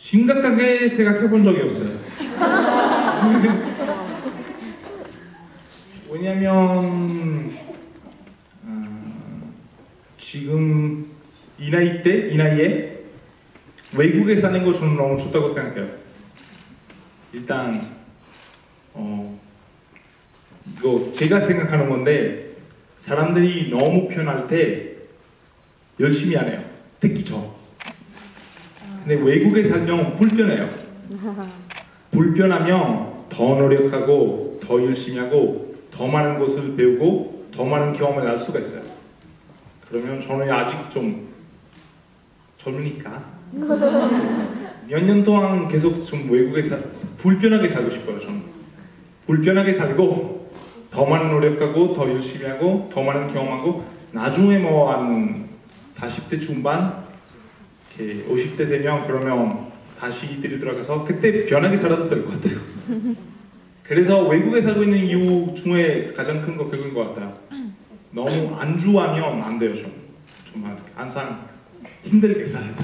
심각하게 생각해 본 적이 없어요. 왜냐면 어, 지금 이 나이 때, 이 나이에 외국에 사는 거 저는 너무 좋다고 생각해요. 일단 어, 이거 제가 생각하는 건데 사람들이 너무 편할 때 열심히 안 해요. 특히 저. 근데 외국에 살면 불편해요. 불편하면 더 노력하고 더 열심히 하고 더 많은 것을 배우고 더 많은 경험을 할 수가 있어요. 그러면 저는 아직 좀 젊으니까 몇 년 동안 계속 좀 외국에 사, 불편하게 살고 싶어요. 저는 불편하게 살고 더 많은 노력하고 더 열심히 하고 더 많은 경험하고 나중에 뭐 한 40대 중반 이렇게 50대 되면 그러면 다시 이들이 들어가서 그때 변하게 살아도 될 것 같아요. 그래서 외국에 살고 있는 이유 중에 가장 큰 거 그건 것 같아요. 너무 안주하면 안 돼요, 좀. 좀 항상 힘들게 살아요.